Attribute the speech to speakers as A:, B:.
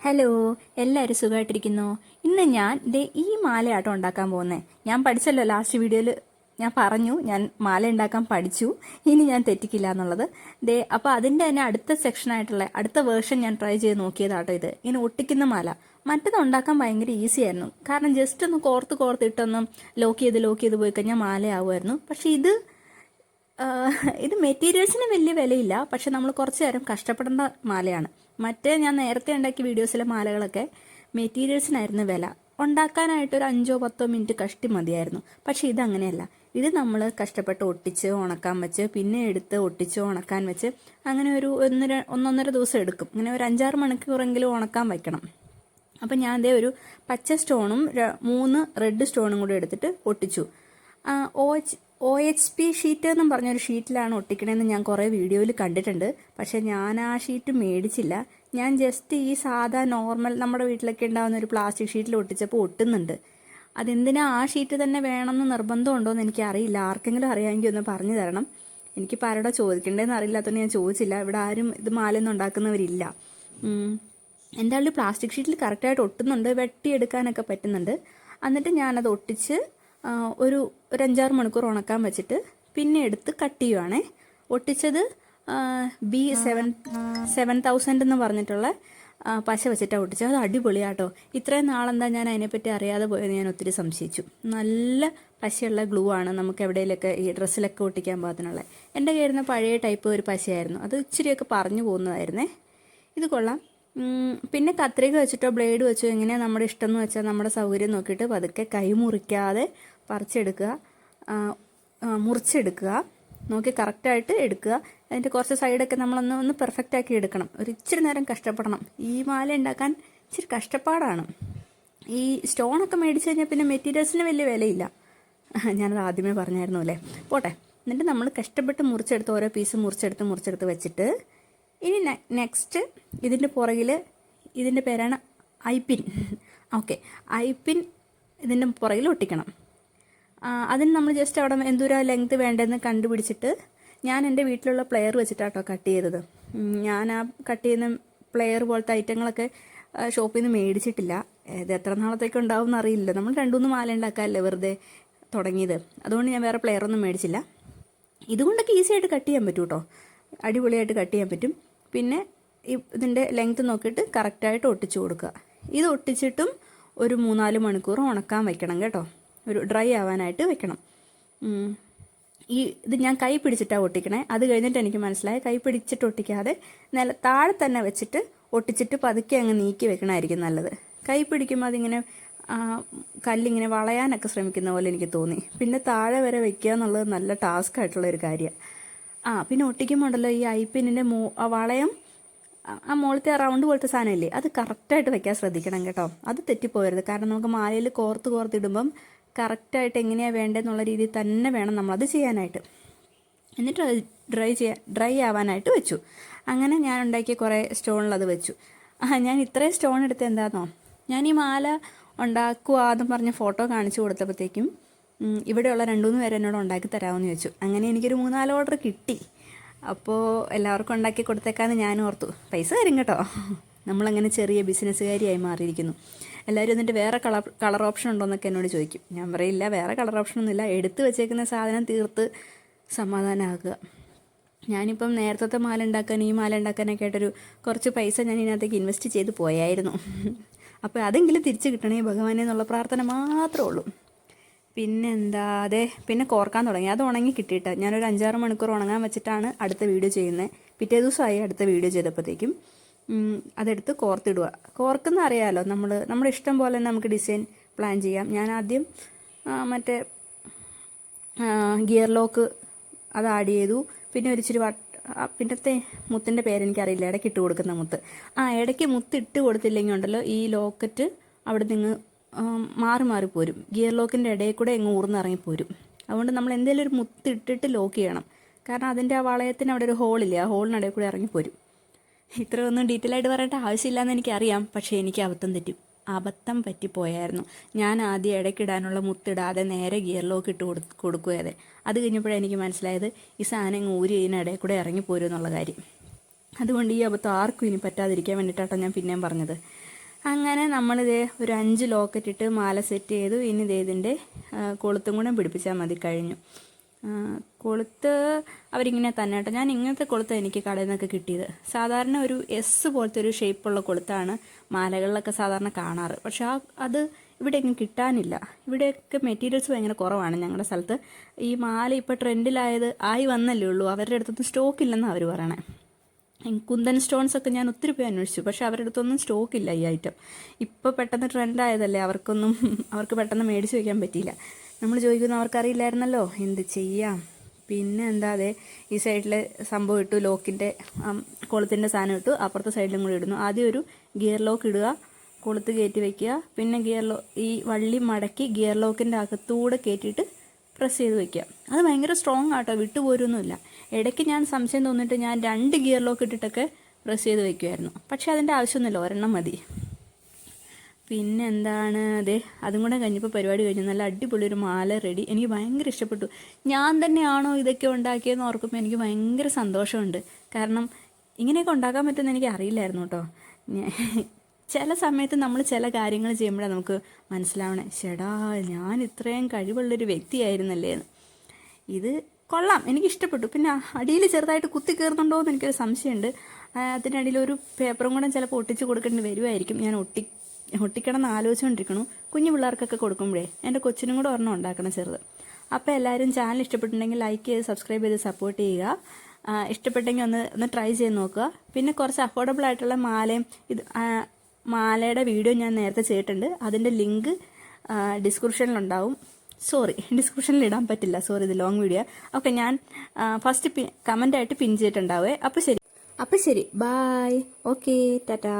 A: Hello എല്ലാവരും സുഖമായിട്ടിരിക്കുന്നു ഇന്ന് ഞാൻ ദേ ഈ മാലയാട്ടം ഉണ്ടാക്കാൻ പോകുന്നത് ഞാൻ പഠിച്ചല്ലോ ലാസ്റ്റ് വീഡിയോയിൽ ഞാൻ പറഞ്ഞു ഞാൻ മാല ഉണ്ടാക്കാൻ പഠിച്ചു. ഇനി ഞാൻ തെറ്റിക്കില്ല എന്നുള്ളത്. ദേ അപ്പോൾ അതിന്റെ തന്നെ അടുത്ത സെക്ഷനായിട്ടുള്ള അടുത്ത വേർഷൻ ഞാൻ ട്രൈ ചെയ്ത് നോക്കിയതാട്ടോ ഇത്. ഇനി ഒട്ടിക്കുന്ന മാല. മറ്റത് ഉണ്ടാക്കാൻ ഭയങ്കര ഈസി ആയിരുന്നു. കാരണം ജസ്റ്റ് ഒന്ന് കോർത്ത് കോർത്ത് ഇട്ടൊന്നും ലോക്ക് ചെയ്ത് ലോക്ക് ചെയ്ത് പോയി കഴിഞ്ഞാൽ മാലയാവുമായിരുന്നു. പക്ഷേ ഇത് ഇത് മെറ്റീരിയൽസിന് വലിയ വിലയില്ല. പക്ഷെ നമ്മൾ കുറച്ച് നേരം കഷ്ടപ്പെടേണ്ട മാലയാണ്. മറ്റേ ഞാൻ നേരത്തെ ഉണ്ടാക്കിയ വീഡിയോസിലെ മാലകളൊക്കെ മെറ്റീരിയൽസിനായിരുന്നു വില. ഉണ്ടാക്കാനായിട്ട് ഒരു അഞ്ചോ പത്തോ മിനിറ്റ് കഷ്ടി മതിയായിരുന്നു. പക്ഷെ ഇത് അങ്ങനെയല്ല ഇത് നമ്മൾ കഷ്ടപ്പെട്ട് ഒട്ടിച്ച് ഉണക്കാൻ വെച്ച് പിന്നെ എടുത്ത് ഒട്ടിച്ച് ഉണക്കാൻ വെച്ച് അങ്ങനെ ഒരു ഒന്നര ഒന്നൊന്നര ദിവസം എടുക്കും. ഇങ്ങനെ ഒരു അഞ്ചാറ് മണിക്കൂറെങ്കിലും ഉണക്കാൻ വെക്കണം. അപ്പം ഞാൻ അതേ ഒരു പച്ച സ്റ്റോണും മൂന്ന് റെഡ് സ്റ്റോണും കൂടി എടുത്തിട്ട് ഒട്ടിച്ചു. ആ, ഒ എച്ച് പി ഷീറ്റ് എന്നും പറഞ്ഞൊരു ഷീറ്റിലാണ് ഒട്ടിക്കണതെന്ന് ഞാൻ കുറേ വീഡിയോയിൽ കണ്ടിട്ടുണ്ട്. പക്ഷേ ഞാൻ ആ ഷീറ്റ് മേടിച്ചില്ല. ഞാൻ ജസ്റ്റ് ഈ സാധാ നോർമൽ നമ്മുടെ വീട്ടിലൊക്കെ ഉണ്ടാകുന്ന ഒരു പ്ലാസ്റ്റിക് ഷീറ്റിൽ ഒട്ടിച്ചപ്പോൾ ഒട്ടുന്നുണ്ട്. അതെന്തിനാ ആ ഷീറ്റ് തന്നെ വേണമെന്ന് നിർബന്ധമുണ്ടോ എന്ന് എനിക്കറിയില്ല. ആർക്കെങ്കിലും അറിയാമെങ്കിൽ ഒന്ന് പറഞ്ഞു തരണം. എനിക്കിപ്പോൾ ആരോടോ ചോദിക്കേണ്ടതെന്ന് അറിയില്ലാത്തതുകൊണ്ട് ഞാൻ ചോദിച്ചില്ല. ഇവിടെ ആരും ഇത് മാലയൊന്നും ഉണ്ടാക്കുന്നവരില്ല. എന്തായാലും പ്ലാസ്റ്റിക് ഷീറ്റിൽ കറക്റ്റായിട്ട് ഒട്ടുന്നുണ്ട്. വെട്ടിയെടുക്കാനൊക്കെ പറ്റുന്നുണ്ട്. എന്നിട്ട് ഞാനത് ഒട്ടിച്ച് ഒരു ഒരു അഞ്ചാറ് മണിക്കൂർ ഉണക്കാൻ വെച്ചിട്ട് പിന്നെ എടുത്ത് കട്ട് ചെയ്യുവാണേ. ഒട്ടിച്ചത് ബി സെവൻ സെവൻ തൗസൻഡ് എന്ന് പറഞ്ഞിട്ടുള്ള പശ വെച്ചിട്ടാണ് ഒട്ടിച്ചത്. അത് അടിപൊളിയാട്ടോ. ഇത്രയും നാളെന്താ ഞാൻ അതിനെപ്പറ്റി അറിയാതെ പോയെന്ന് ഞാൻ ഒത്തിരി സംശയിച്ചു. നല്ല പശയുള്ള ഗ്ലൂ ആണ് നമുക്ക് എവിടെയെങ്കിലൊക്കെ ഈ ഡ്രസ്സിലൊക്കെ ഒട്ടിക്കാൻ പാകത്തിനുള്ള എന്റെ കയ്യിരുന്ന പഴയ ടൈപ്പ് ഒരു പശയായിരുന്നു. അത് ഇച്ചിരിയൊക്കെ പറഞ്ഞു പോകുന്നതായിരുന്നേ. ഇത് കൊള്ളാം. പിന്നെ കത്രിക വെച്ചിട്ടോ ബ്ലേഡ് വെച്ചോ എങ്ങനെയാണ് നമ്മുടെ ഇഷ്ടം എന്ന് വെച്ചാൽ നമ്മുടെ സൗകര്യം നോക്കിയിട്ട് പതുക്കെ കൈ മുറിക്കാതെ പറിച്ചെടുക്കുക. മുറിച്ചെടുക്കുക. നോക്കി കറക്റ്റായിട്ട് എടുക്കുക. അതിന്റെ കുറച്ച് സൈഡൊക്കെ നമ്മളൊന്ന് ഒന്ന് പെർഫെക്റ്റ് ആക്കി എടുക്കണം. ഒരു ഇച്ചിരി നേരം കഷ്ടപ്പെടണം. ഈ മാല ഉണ്ടാക്കാൻ ഇച്ചിരി കഷ്ടപ്പാടാണ്. ഈ സ്റ്റോണൊക്കെ മേടിച്ച് കഴിഞ്ഞാൽ പിന്നെ മെറ്റീരിയൽസിന് വലിയ വിലയില്ല. ഞാനത് ആദ്യമേ പറഞ്ഞായിരുന്നു അല്ലേ പോട്ടെ. എന്നിട്ട് നമ്മൾ കഷ്ടപ്പെട്ട് മുറിച്ചെടുത്ത് ഓരോ പീസ് മുറിച്ചെടുത്ത് മുറിച്ചെടുത്ത് വെച്ചിട്ട് ഇനി നെക്സ്റ്റ് ഇതിന്റെ പുറകിൽ ഇതിന്റെ പേരാണ് ഐപ്പിൻ ഓക്കെ ഐപ്പിൻ ഇതിന്റെ പുറകിൽ ഒട്ടിക്കണം. അതിന് നമ്മൾ ജസ്റ്റ് അവിടെ എന്തോരം ലെങ്ത് വേണ്ടതെന്ന് കണ്ടുപിടിച്ചിട്ട് ഞാൻ എന്റെ വീട്ടിലുള്ള പ്ലെയർ വെച്ചിട്ടാട്ടോ കട്ട് ചെയ്തത്. ഞാൻ ആ കട്ട് ചെയ്യുന്ന പ്ലെയർ പോലത്തെ ഐറ്റങ്ങളൊക്കെ ഷോപ്പിൽ നിന്ന് മേടിച്ചിട്ടില്ല. ഇത് എത്ര നാളത്തേക്ക് ഉണ്ടാവും എന്നറിയില്ല. നമ്മൾ രണ്ടുമൂന്ന് മാല ഉണ്ടാക്കാമല്ലേ വെറുതെ തുടങ്ങിയത്. അതുകൊണ്ട് ഞാൻ വേറെ പ്ലെയറൊന്നും മേടിച്ചില്ല. ഇതുകൊണ്ടൊക്കെ ഈസിയായിട്ട് കട്ട് ചെയ്യാൻ പറ്റും കേട്ടോ അടിപൊളിയായിട്ട് കട്ട് ചെയ്യാൻ പറ്റും. പിന്നെ ഇതിന്റെ ലെങ്ത് നോക്കിയിട്ട് കറക്റ്റായിട്ട് ഒട്ടിച്ചു കൊടുക്കുക. ഇത് ഒട്ടിച്ചിട്ടും ഒരു മൂന്നാൽ മണിക്കൂർ ഉണക്കാൻ വെക്കണം കേട്ടോ. ഒരു ഡ്രൈ ആവാനായിട്ട് വെക്കണം. ഈ ഇത് ഞാൻ കൈ പിടിച്ചിട്ടാണ് ഒട്ടിക്കണേ. അത് കഴിഞ്ഞിട്ട് എനിക്ക് മനസ്സിലായി. കൈ പിടിച്ചിട്ട് ഒട്ടിക്കാതെ നില താഴെ തന്നെ വെച്ചിട്ട് ഒട്ടിച്ചിട്ട് പതുക്കെ അങ്ങ് നീക്കി വെക്കണമായിരിക്കും നല്ലത്. കൈ പിടിക്കുമ്പോൾ അതിങ്ങനെ കല്ലിങ്ങനെ വളയാനൊക്കെ ശ്രമിക്കുന്ന പോലെ എനിക്ക് തോന്നി. പിന്നെ താഴെ വരെ വെക്കുക എന്നുള്ളത് നല്ല ടാസ്ക് ആയിട്ടുള്ള ഒരു കാര്യമാണ് ആ പിന്നെ ഒട്ടിക്കുമ്പോണ്ടല്ലോ ഈ ഐപ്പിന്നിന്റെ മോ ആ വളയം ആ- മുകളിലത്തെ റൗണ്ട് പോലത്തെ സാധനമില്ലേ? അത് കറക്റ്റായിട്ട് വെക്കാൻ ശ്രദ്ധിക്കണം കേട്ടോ. അത് തെറ്റിപ്പോകരുത് കാരണം നമുക്ക് മാലയിൽ കോർത്ത് കോർത്തിടുമ്പം കറക്റ്റായിട്ട് എങ്ങനെയാണ് വേണ്ടതെന്നുള്ള രീതിയിൽ തന്നെ വേണം നമ്മളത് ചെയ്യാനായിട്ട്. എന്നിട്ട് അത് ഡ്രൈ ചെയ്യാൻ ഡ്രൈ ആവാനായിട്ട് വെച്ചു. അങ്ങനെ ഞാൻ ഉണ്ടാക്കിയ കുറേ സ്റ്റോണിൽ അത് വെച്ചു. ആ ഞാൻ ഇത്രയും സ്റ്റോൺ എടുത്ത് എന്താണെന്നോ ഞാൻ ഈ മാല ഉണ്ടാക്കുക എന്ന് പറഞ്ഞ ഫോട്ടോ കാണിച്ചു കൊടുത്തപ്പോഴത്തേക്കും ഇവിടെയുള്ള രണ്ടുമൂന്ന് പേര് എന്നോട് ഉണ്ടാക്കി തരാമെന്ന് ചോദിച്ചു. അങ്ങനെ എനിക്കൊരു മൂന്നാൽ ഓർഡർ കിട്ടി. അപ്പോൾ എല്ലാവർക്കും ഉണ്ടാക്കി കൊടുത്തേക്കാന്ന് ഞാൻ ഓർത്തു. പൈസ തരും കേട്ടോ. നമ്മളങ്ങനെ ചെറിയ ബിസിനസ്സുകാരിയായി മാറിയിരിക്കുന്നു. എല്ലാവരും എന്നിട്ട് വേറെ കളർ കളർ ഓപ്ഷൻ ഉണ്ടോ എന്നൊക്കെ എന്നോട് ചോദിക്കും. ഞാൻ പറയില്ല വേറെ കളർ ഓപ്ഷൻ ഒന്നുമില്ല. എടുത്ത് വെച്ചേക്കുന്ന സാധനം തീർത്ത് സമാധാനമാക്കുക ഞാനിപ്പം നേരത്തെ മാല ഉണ്ടാക്കാൻ ഈ മാല ഉണ്ടാക്കാനൊക്കെ ആയിട്ടൊരു കുറച്ച് പൈസ ഞാൻ ഇതിനകത്തേക്ക് ഇൻവെസ്റ്റ് ചെയ്ത് പോയായിരുന്നു. അപ്പോൾ അതെങ്കിലും തിരിച്ചു കിട്ടണേ ഭഗവാനെ എന്നുള്ള പ്രാർത്ഥന മാത്രമേ ഉള്ളൂ. പിന്നെ എന്താ അതെ പിന്നെ കോർക്കാൻ തുടങ്ങി. അത് ഉണങ്ങി കിട്ടിയിട്ട് ഞാനൊരു അഞ്ചാറ് മണിക്കൂർ ഉണങ്ങാൻ വെച്ചിട്ടാണ് അടുത്ത വീഡിയോ ചെയ്യുന്നത്. പിറ്റേ ദിവസമായി അടുത്ത വീഡിയോ ചെയ്തപ്പോഴത്തേക്കും അതെടുത്ത് കോർത്തിടുക. കോർക്കുന്ന അറിയാമല്ലോ നമ്മൾ നമ്മുടെ ഇഷ്ടം പോലെ നമുക്ക് ഡിസൈൻ പ്ലാൻ ചെയ്യാം. ഞാൻ ആദ്യം മറ്റേ ഗിയർ ലോക്ക് അത് ആഡ് ചെയ്തു. പിന്നെ ഒരു വട്ട പിന്നത്തെ മുത്തിന്റെ പേരെനിക്കറിയില്ല ഇടയ്ക്ക് ഇട്ട് കൊടുക്കുന്ന മുത്ത്. ആ ഇടയ്ക്ക് മുത്ത് ഇട്ട് കൊടുത്തില്ലെങ്കിൽ ഉണ്ടല്ലോ ഈ ലോക്കറ്റ് അവിടെ നിന്ന് മാറി മാറി പോരും. ഗിയർ ലോക്കിന്റെ ഇടയിൽ കൂടെ എങ്ങ് ഊർന്നിറങ്ങി പോരും. അതുകൊണ്ട് നമ്മൾ എന്തെങ്കിലും ഒരു മുത്ത് ഇട്ടിട്ട് ലോക്ക് ചെയ്യണം. കാരണം അതിന്റെ ആ വളയത്തിന് അവിടെ ഒരു ഹോളില്ലേ ആ ഹോളിനിടയിൽ കൂടെ ഇറങ്ങി പോരും. ഇത്രയൊന്നും ഡീറ്റെയിൽ ആയിട്ട് പറയേണ്ട ആവശ്യമില്ലെന്ന് എനിക്കറിയാം. പക്ഷേ എനിക്ക് അബദ്ധം തെറ്റും അബദ്ധം പറ്റിപ്പോയായിരുന്നു. ഞാൻ ആദ്യം ഇടയ്ക്കിടാനുള്ള മുത്തിടാതെ നേരെ ഗിയർ ലോക്ക് ഇട്ട് കൊടു കൊടുക്കുകയത് അത് കഴിഞ്ഞപ്പോഴാണ് എനിക്ക് മനസ്സിലായത് ഈ സാധനം ഊരി ഇതിനിടയിൽ കൂടെ ഇറങ്ങിപ്പോരും എന്നുള്ള കാര്യം. അതുകൊണ്ട് ഈ അബദ്ധം ആർക്കും ഇനി പറ്റാതിരിക്കാൻ വേണ്ടിയിട്ടാട്ടോ ഞാൻ പിന്നെയും പറഞ്ഞത്. അങ്ങനെ നമ്മളിതേ ഒരു അഞ്ച് ലോക്കറ്റ് ഇട്ട് മാല സെറ്റ് ചെയ്തു. ഇനി ഇതേ ഇതിന്റെ കൊളുത്തും കൂടെ പിടിപ്പിച്ചാൽ മതി കഴിഞ്ഞു. കൊളുത്ത് അവരിങ്ങനെ തന്നെ കേട്ടോ. ഞാൻ ഇങ്ങനത്തെ കൊളുത്ത് എനിക്ക് കടയിൽ നിന്നൊക്കെ കിട്ടിയത്. സാധാരണ ഒരു എസ് പോലത്തെ ഒരു ഷേപ്പുള്ള കൊളുത്താണ് മാലകളിലൊക്കെ സാധാരണ കാണാറ്. പക്ഷെ ആ അത് ഇവിടെ എങ്ങും കിട്ടാനില്ല. ഇവിടെയൊക്കെ മെറ്റീരിയൽസ് ഭയങ്കര കുറവാണ് ഞങ്ങളുടെ സ്ഥലത്ത്. ഈ മാല ഇപ്പോൾ ട്രെൻഡിലായത് ആയി വന്നല്ലേ ഉള്ളൂ. അവരുടെ അടുത്തൊന്നും സ്റ്റോക്ക് ഇല്ലെന്നാണ് അവർ പറയണേ. കുന്തൻ സ്റ്റോൺസ് ഒക്കെ ഞാൻ ഒത്തിരി പോയി അന്വേഷിച്ചു. പക്ഷെ അവരുടെ അടുത്തൊന്നും സ്റ്റോക്ക് ഇല്ല ഈ ഐറ്റം ഇപ്പോൾ പെട്ടെന്ന് ട്രെൻഡ് ആയതല്ലേ? അവർക്കൊന്നും അവർക്ക് പെട്ടെന്ന് മേടിച്ച് വയ്ക്കാൻ പറ്റിയില്ല. നമ്മൾ ചോദിക്കുന്നു അവർക്കറിയില്ലായിരുന്നല്ലോ? എന്ത് ചെയ്യാം? പിന്നെ എന്താ അതെ ഈ സൈഡിലെ സംഭവം ഇട്ടു ലോക്കിന്റെ കൊളുത്തിന്റെ സാധനം ഇട്ടു. അപ്പുറത്തെ സൈഡിലും കൂടി ഇടുന്നു. ആദ്യം ഒരു ഗിയർ ലോക്ക് ഇടുക കൊളുത്ത് കയറ്റി വെക്കുക. പിന്നെ ഗിയർ ലോ ഈ വള്ളി മടക്കി ഗിയർ ലോക്കിന്റെ അകത്തൂടെ കയറ്റിയിട്ട് പ്രസ് ചെയ്ത് വെക്കുക. അത് ഭയങ്കര സ്ട്രോങ് ആട്ടോ വിട്ടുപോരൊന്നുമില്ല. ഇടയ്ക്ക് ഞാൻ സംശയം തോന്നിയിട്ട് ഞാൻ രണ്ട് ഗിയർ ലോക്ക് ഇട്ടിട്ടൊക്കെ പ്രസ് ചെയ്ത് വെക്കുമായിരുന്നു പക്ഷേ അതിന്റെ ആവശ്യമൊന്നുമില്ല ഒരെണ്ണം മതി. പിന്നെ എന്താണ് അതെ അതും കൂടെ കഴിഞ്ഞപ്പോൾ പരിപാടി കഴിഞ്ഞു. നല്ല അടിപൊളി ഒരു മാല റെഡി എനിക്ക് ഭയങ്കര ഇഷ്ടപ്പെട്ടു. ഞാൻ തന്നെയാണോ ഇതൊക്കെ ഉണ്ടാക്കിയതെന്ന് ഓർക്കുമ്പോൾ എനിക്ക് ഭയങ്കര സന്തോഷമുണ്ട്. കാരണം ഇങ്ങനെയൊക്കെ ഉണ്ടാക്കാൻ പറ്റുമെന്ന് എനിക്ക് അറിയില്ലായിരുന്നു കേട്ടോ. ചില സമയത്ത് നമ്മൾ ചില കാര്യങ്ങൾ ചെയ്യുമ്പോഴാണ് നമുക്ക് മനസ്സിലാവണേ ചേടാ ഞാൻ ഇത്രയും കഴിവുള്ളൊരു വ്യക്തിയായിരുന്നല്ലേ എന്ന്. ഇത് കൊള്ളാം എനിക്കിഷ്ടപ്പെട്ടു. പിന്നെ അടിയിൽ ചെറുതായിട്ട് കുത്തി കയറുന്നുണ്ടോ എന്ന് എനിക്കൊരു സംശയമുണ്ട്. അതിനടിയിൽ ഒരു പേപ്പറും കൂടെ ചിലപ്പോൾ ഒട്ടിച്ച് കൊടുക്കേണ്ടി വരുമായിരിക്കും ഞാൻ ഒട്ടി ഒട്ടിക്കണം എന്ന് ആലോചിച്ചുകൊണ്ടിരിക്കണു കുഞ്ഞു പിള്ളേർക്കൊക്കെ കൊടുക്കുമ്പോഴേ എന്റെ കൊച്ചിനും കൂടെ ഒരെണ്ണം ഉണ്ടാക്കണം ചെറുത്. അപ്പോൾ എല്ലാവരും ചാനൽ ഇഷ്ടപ്പെട്ടിട്ടുണ്ടെങ്കിൽ ലൈക്ക് ചെയ്ത് സബ്സ്ക്രൈബ് ചെയ്ത് സപ്പോർട്ട് ചെയ്യുക. ഇഷ്ടപ്പെട്ടെങ്കിൽ ഒന്ന് ഒന്ന് ട്രൈ ചെയ്ത് നോക്കുക. പിന്നെ കുറച്ച് അഫോർഡബിൾ ആയിട്ടുള്ള മാലയും ഇത് മാലയുടെ വീഡിയോ ഞാൻ നേരത്തെ ചെയ്തിട്ടുണ്ട്. അതിന്റെ ലിങ്ക് ഡിസ്ക്രിപ്ഷനിലുണ്ടാവും. സോറി ഡിസ്ക്രിപ്ഷനിൽ ഇടാൻ പറ്റില്ല. സോറി ഇത് ലോങ് വീഡിയോ ഓക്കെ ഞാൻ ഫസ്റ്റ് പി കമന്റായിട്ട് പിൻ ചെയ്തിട്ടുണ്ടാവേ. അപ്പോൾ ശരി. അപ്പോൾ ശരി. Bye okay Tata.